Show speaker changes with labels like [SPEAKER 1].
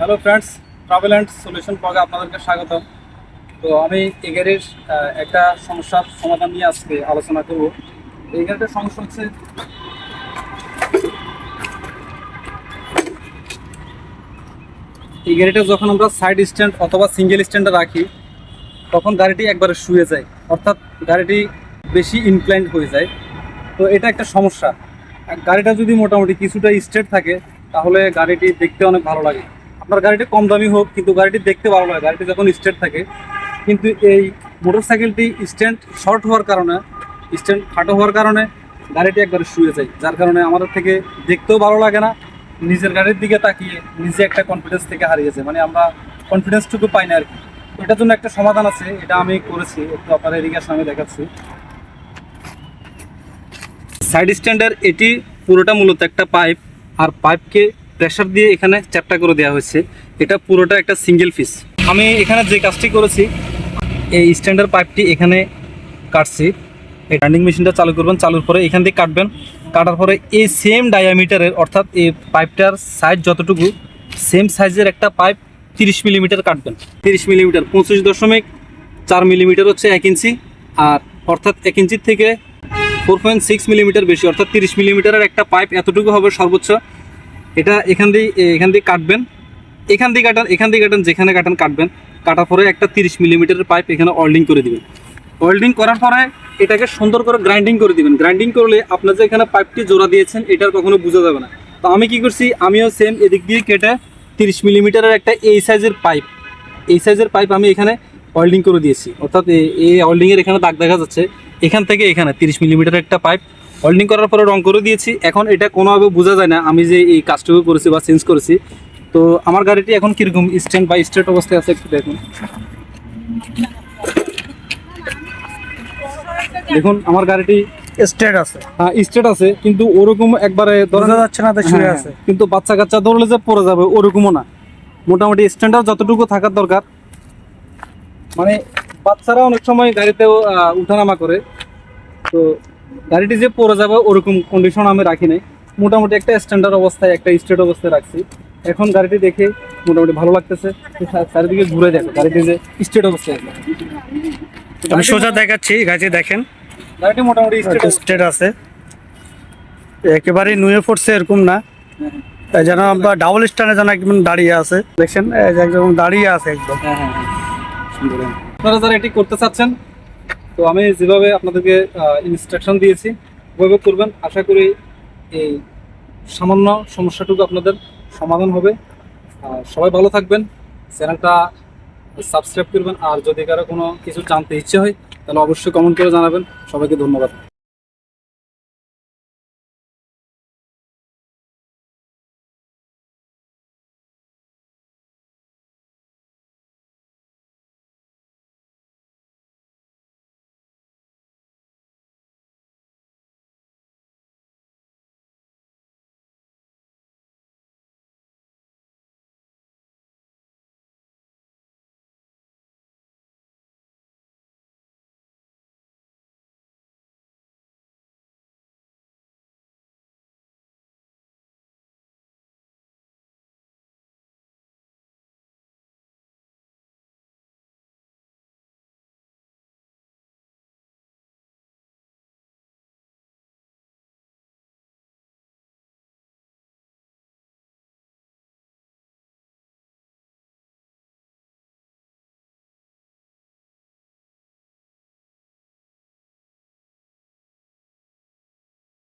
[SPEAKER 1] Hello friends travel and solution ব্লগে আপনাদেরকে স্বাগত তো আমি এই গাড়ির একটা সমস্যার সমাধান নিয়ে আজকে আলোচনা করব। এই গাড়িটার সমস্যা হচ্ছে এই গাড়িটা যখন আমরা সাইড স্ট্যান্ড অথবা সিঙ্গেল স্ট্যান্ডে রাখি, তখন গাড়িটি একবারে শুয়ে যায়। অর্থাৎ গাড়িটি বেশি ইনক্লাইন্ড হয়ে যায়। তো এটা একটা সমস্যা। গাড়িটা যদি মোটামুটি কিছুটা স্ট্রেট থাকে, তাহলে গাড়িটি দেখতে অনেক ভালো লাগে। আপনার গাড়িটি কম দামি হোক, কিন্তু গাড়িটি দেখতে ভালো লাগে। গাড়িটি যখন স্ট্রেট থাকে, কিন্তু এই মোটরসাইকেলটি স্ট্যান্ড শর্ট হওয়ার কারণে, স্ট্যান্ড খাটো হওয়ার কারণে গাড়িটি একবারে শুয়ে যায়। যার কারণে আমাদের থেকে দেখতেও ভালো লাগে না, নিজের গাড়ির দিকে তাকিয়ে নিজে একটা কনফিডেন্স থেকে হারিয়েছে মানে আমরা কনফিডেন্সটুকু পাই না আর কি। এটার জন্য একটা সমাধান আছে, এটা আমি করেছি, একটু আপনার এদিকে সামনে দেখাচ্ছি। সাইড স্ট্যান্ডের এটি পুরোটা মূলত একটা পাইপ আর পাইপকে প্রেসার দিয়ে এখানে চ্যাপটা করে দেওয়া হয়েছে। এটা পুরোটা একটা সিঙ্গেল পিস আমি এখানে যে কাজটি করেছি, এই স্ট্যান্ডার পাইপটি এখানে কাটছি। এই টার্নিং মেশিনটা চালু করবেন, চালুর পরে এখান থেকে কাটবেন। কাটার পরে এই সেম ডায়ামিটারের অর্থাৎ এই পাইপটার সাইজ যতটুকু সেম সাইজের একটা পাইপ তিরিশ মিলিমিটার কাটবেন। তিরিশ মিলিমিটার পঁচিশ দশমিক চার মিলিমিটার হচ্ছে এক ইঞ্চি। আর অর্থাৎ এক ইঞ্চির থেকে ফোর পয়েন্ট সিক্স মিলিমিটার বেশি, অর্থাৎ তিরিশ মিলিমিটারের একটা পাইপ এতটুকু হবে সর্বোচ্চ। এটা এখান দিয়ে এখান দিয়ে কাটবেন। এখান দিয়ে কাটান, এখান দিয়ে কাটান, যেখানে কাটান কাটবেন। কাটার পরে একটা তিরিশ মিলিমিটারের পাইপ এখানে ওয়েল্ডিং করে দিবেন। ওয়েল্ডিং করার পরে এটাকে সুন্দর করে গ্রাইন্ডিং করে দিবেন। গ্রাইন্ডিং করলে আপনার যে এখানে পাইপটি জোড়া দিয়েছেন, এটার কখনো বোঝা যাবে না। তো আমি কি করছি, আমিও সেম এদিক দিয়ে কেটে তিরিশ মিলিমিটারের একটা এই সাইজের পাইপ এই সাইজের পাইপ আমি এখানে ওয়েল্ডিং করে দিয়েছি। অর্থাৎ এই ওয়েল্ডিংয়ের এখানে দাগ দেখা যাচ্ছে। এখান থেকে এখানে তিরিশ মিলিমিটারের একটা পাইপ ওয়েল্ডিং করার পরে রং করে দিয়েছি। এখন এটা কোনোভাবে বোঝা যায় না আমি যে এই কাজটুকু করেছি বা চেঞ্জ করেছি। তো আমার গাড়িটি এখন কীরকম স্ট্যান্ড বা স্ট্রেট অবস্থায় আছে একটু দেখুন। দেখুন আমার গাড়িটি
[SPEAKER 2] স্টেট আছে।
[SPEAKER 1] হ্যাঁ স্ট্রেট আছে কিন্তু ওরকম একবারে
[SPEAKER 2] বোঝা যাচ্ছে না তাই শুয়ে
[SPEAKER 1] হ্যাঁ,
[SPEAKER 2] আছে।
[SPEAKER 1] কিন্তু বাচ্চা কাচ্চা ধরলে যে পড়ে যাবে ওরকমও না। মোটামুটি স্ট্যান্ডার্ড যতটুকু থাকার দরকার। মানে বাচ্চারা অনেক সময় গাড়িতেও উঠানামা করে। তো গাড়িটি যে পরে যাবে ওরকম কন্ডিশন আমি রাখি নাই। মোটামুটি একটা স্ট্যান্ডার্ড অবস্থায় একটা স্ট্রেট অবস্থায় রাখছি। এখন গাড়িটি দেখে মোটামুটি ভালো লাগতেছে। চারিদিকে ঘুরে দেখো গাড়িটি যে স্ট্রেট অবস্থায়।
[SPEAKER 2] আমি সোজা দেখাচ্ছি গাড়ি দেখেন।
[SPEAKER 1] গাড়িটি মোটামুটি স্ট্রেট
[SPEAKER 2] স্টেট আছে। একেবারে নুয়ে পড়ছে এরকম না। যেন ডাবল স্ট্যান্ডে যেন একদম দাঁড়িয়ে আছে। দেখছেন? যে একদম দাঁড়িয়ে আছে একদম।
[SPEAKER 1] হ্যাঁ হ্যাঁ হ্যাঁ। সুন্দর হ্যাঁ। আপনারা যারা এটি করতে চাচ্ছেন তো আমি যেভাবে আপনাদেরকে ইনস্ট্রাকশন দিয়েছি ওইভাবে করবেন, আশা করি এই সামান্য সমস্যাটুকু আপনাদের সমাধান হবে। সবাই ভালো থাকবেন, চ্যানেলটা সাবস্ক্রাইব করবেন, আর যদি কারও কোনো কিছু জানতে ইচ্ছে হয়, তাহলে অবশ্যই কমেন্ট করে জানাবেন। সবাইকে ধন্যবাদ।